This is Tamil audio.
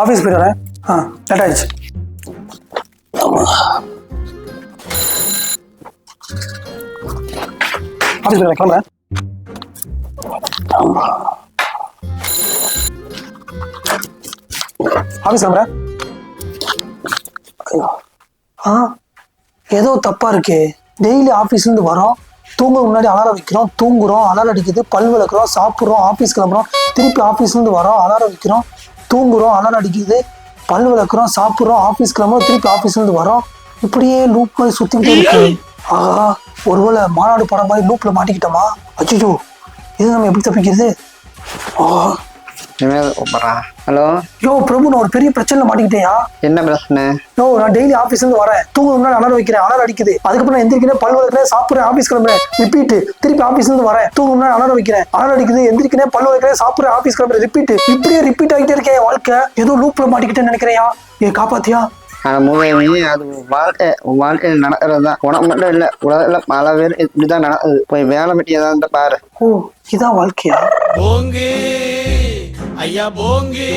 ஆஃபீஸ் போயிட்டு வரேன் ஆ லேட் ஆயிடுச்சு. ஆஃபீஸ் போயிட்டு கிளம்புறேன். ஆஃபீஸ் கிளம்புறேன். ஆ ஏதோ தப்பா இருக்கே. டெய்லி ஆஃபீஸ்ல இருந்து வரோம். தூங்க முன்னாடி அலாரம் வைக்கிறோம். தூங்குறோம் அலாரம் அடிக்குது. பல் விளக்குறோம் சாப்பிட்றோம் ஆஃபீஸ் கிளம்புறோம். திருப்பி ஆஃபீஸ்ல இருந்து வரோம் அலாரம் வைக்கிறோம் தூங்குறோம் அலர் அடிக்குது பல் விளக்குறோம் சாப்பிட்றோம் ஆஃபீஸ் கிளம்புறோம் திருப்பி ஆஃபீஸ்லேருந்து வரோம். இப்படியே லூப் மாதிரி சுற்றிக்கிட்டே இருக்கு. ஆஹா ஒருவேளை மாநாடு படம் மாதிரி லூப்பில் மாட்டிக்கிட்டோமா? அச்சுச்சோ இது நம்ம எப்படி தப்பிக்கிறது? ஆஹா. இனிமேல் கூப்பிட்றான் ஹலோ? யோ பிரபு நான் ஒரு பெரிய பிரச்சனை மாட்டிக்கிட்டேயா என்ன பிரச்சனை நோ நான் டெய்லி ஆஃபீஸ்ல இருந்து வரேன். தூங்க முன்னாடி அலாரம் வைக்கிறேன். அலாரம் அடிக்குது. அதுக்கப்புறம் நான் எந்திரிக்கிறேன். பல் வளர்க்கிறேன் சாப்பிடுறேன். ஆஃபீஸ் கிளம்புறேன். ரிப்பீட் திருப்பி ஆஃபீஸ்ல இருந்து வரேன். தூங்க முன்னாடி அலாரம் வைக்கிறேன். அலாரம் அடிக்குது. எந்திரிக்கிறேன். பல் வளர்க்கிறேன் சாப்பிடுறேன். ஆஃபீஸ் கிளம்புறேன். ரிப்பீட் இப்படியே ரிப்பீட் ஆகிட்டே இருக்கேன் வாழ்க்கை. ஏதோ லூப்ல மாட்டிக்கிட்டேன்னு நினைக்கிறையா ஏ காப்பாத்தியா? அது உன் வாழ்க்கை. உன் வாழ்க்கையில் நடக்கிறது தான் உனக்கு மட்டும் இல்லை உலகத்தில் பல பேர் இப்படிதான் நடக்குது. போய் வேலை வெட்டி ஏதாவது பாரு. ஓ இதான் வாழ்க்கையா? போங்கு ஐயா போங்கு.